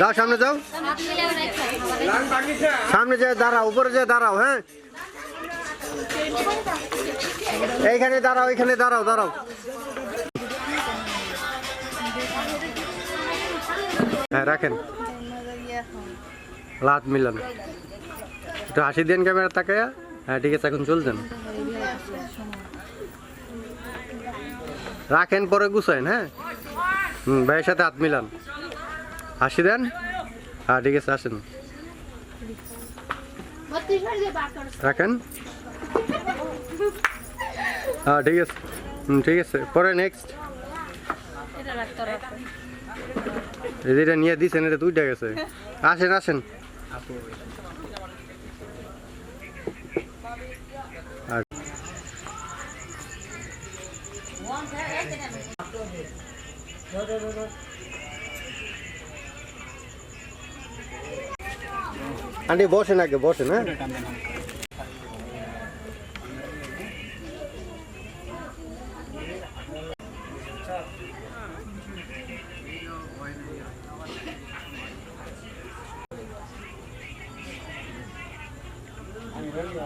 যাও সামনে যাও সামনে যে দাঁড়াও উপরে যে দাঁড়াও হ্যাঁ এইখানে দাঁড়াও এইখানে দাঁড়াও দাঁড়াও। হ্যাঁ রাখেন। লাত মিলান। একটু হাসি দেন ক্যামেরা তাকায়া। হ্যাঁ ঠিক আছে, এখন চলছেন? রাখেন পরে গুছাইন হ্যাঁ? হুম, ভাইয়ের সাথে হাত মিলান। হাসি দেন? হ্যাঁ ঠিক আছে, আসেন। রাখেন? হ্যাঁ ঠিক আছে। হুম, ঠিক আছে, পরে নেক্সট এটা নিয়ে দিছেন, এটা দুইটা গেছে। আসেন আসেন। Rồi rồi rồi rồi. అంటే బోషన్ నాకు బోషన్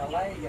అలాగే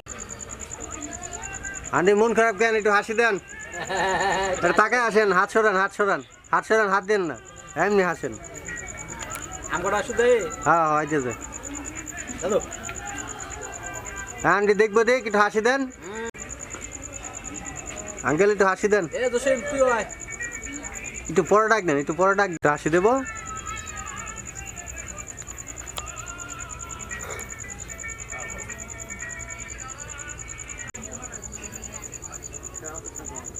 আন্টি মন খারাপ কেন? একটু হাসি দেন। তাকে আসেন হাত সরান হাত সরান। হাত সরান হাত দেন না। এমনি হাসেন। হ্যাঁ হয় হ্যালো আন্টি দেখব দেখ একটু হাসি দেন। আঙ্কেল একটু হাসি দেন। একটু পরে ডাক দেন একটু পরে ডাক হাসি দেবো।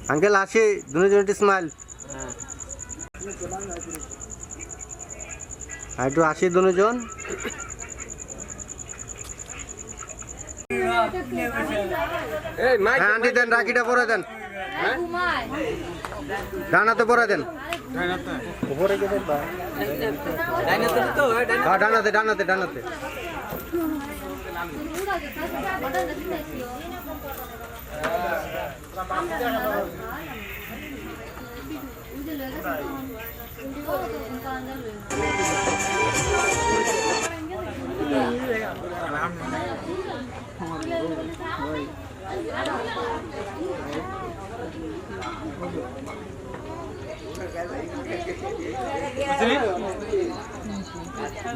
আঙ্কেল হাসি দুজন একটু স্মাইল আর একটু হাসি দুজন হ্যাঁ আন্টি দেন রাখিটা পরে দেন। ডানাতে পরে দেন। হ্যাঁ ডানাতে ডানাতে ডানাতে।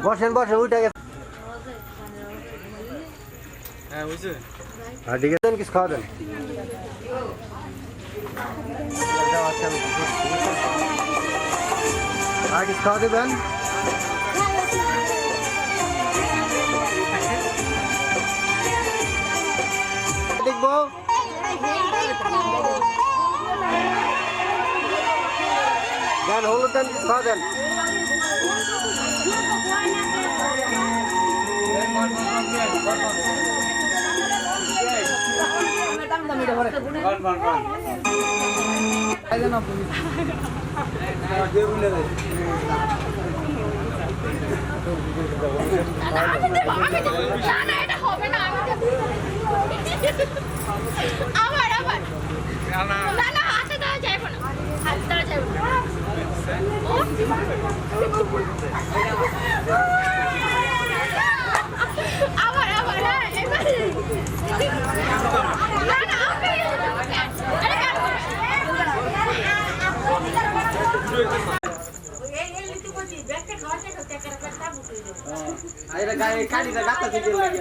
বসেন বসেন উঠে গেছে। হ্যাঁ বুঝছে হ্যাঁ ঠিক আছে কিছু খাওয়া দেন। আর কিছু খাওয়া দেবেন দেখব দেন হলুদ দেন কিছু খাওয়া দেন না না এটা হবে না আমি আবার আবার না না হাতে দেওয়া যাবে না হাতে দেওয়া যাবে না আবার আবার হ্যাঁ এবারে না না আপনি এটা কাট আইরা গায়ে কাটিটা গাতা থেকে লাগে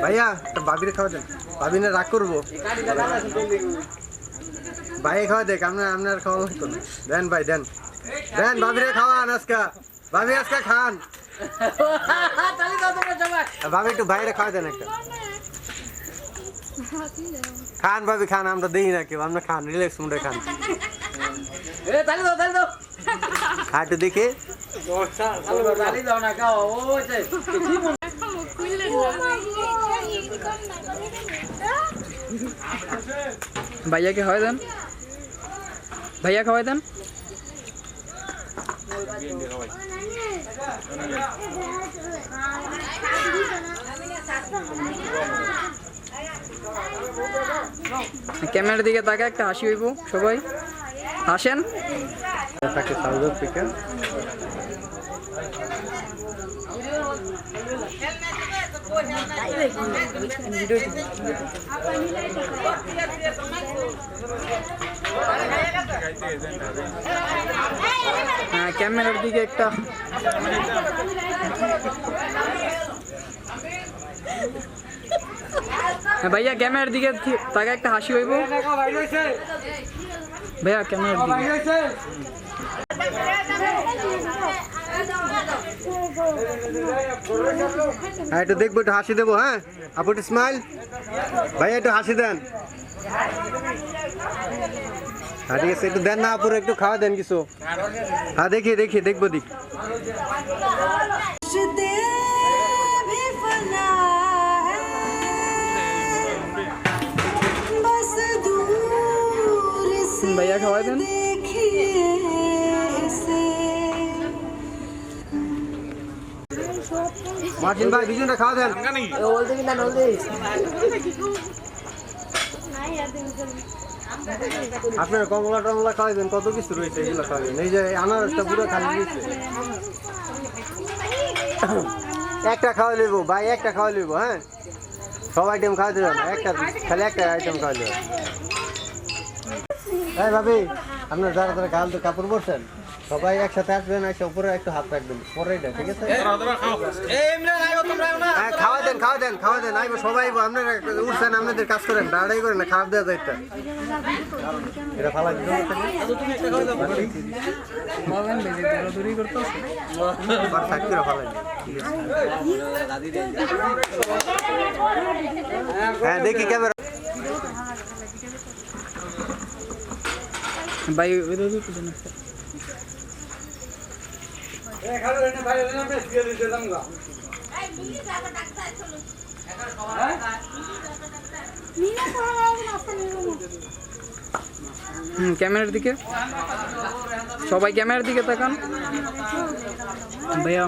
ভাইয়া একটা ভাবিরে খাওয়া দেন ভাবি না রাগ করব কাটিটা গাতা থেকে লাগে ভাই খাওয়া দেখ আপনার আপনার খাওয়া লাগতো না দেন ভাই দেন দেন ভাবিরে খাওয়ান আজকা ভাবি আজকা খান তালি দাও তোমরা সবাই ভাবি একটু বাইরে খাওয়া দেন একটা খান ভাবি খান আমরা দেখি না কেউ আমরা খান রিল্যাক্স মুডে খান এ তালি দাও তালি দাও একটু দেখি? ভাইয়াকে খাওয়াই দেন? ভাইয়া খাওয়াই দেন? ক্যামেরার দিকে তাকে একটা হাসি হইব সবাই। হাসেন? তাকে সাউথ আফ্রিকা হ্যাঁ ক্যামেরার দিকে একটা হ্যাঁ, ভাইয়া ক্যামেরার দিকে থি- তাকে একটা হাসি হইব ভাইয়া ক্যামেরার দিকে হ্যাঁ একটু দেখব একটু হাসি দেবো হ্যাঁ আপু একটু স্মাইল ভাই একটু হাসি দেন হ্যাঁ ঠিক আছে একটু দেন না আপুর একটু খাওয়া দেন কিছু হ্যাঁ দেখি দেখি দেখব দিক মার্টিন ভাই বিজনটা খাওয়া দেন। বলতে কি না বলতে আপনার কমলা টমলা খাওয়াবেন কত কিছু রয়েছে এগুলো খাওয়াবেন এই যে আনারসটা পুরো খালি দিয়েছে। একটা খাওয়া লইব ভাই একটা খাওয়া লইব হ্যাঁ? সব আইটেম খাওয়া দেবেন না একটা খালি একটা আইটেম খাওয়া দেবেন হ্যাঁ ভাবি আপনার যারা যারা গাল তো কাপড় পরছেন সবাই একসাথে আসবেন এসে উপরে একটু হাত রাখবেন। পরে এটা ঠিক আছে? হ্যাঁ খাওয়া দেন খাওয়া দেন খাওয়া দেন আইবো সবাই আপনারা উঠছেন আপনাদের কাজ করেন দাঁড়াই করেন না খারাপ দেওয়া যায় এটা ফালা হ্যাঁ দেখি ক্যামেরা। ভাই ওই দাদু। হুম ক্যামেরার দিকে। সবাই ক্যামেরার দিকে তাকান। ভাইয়া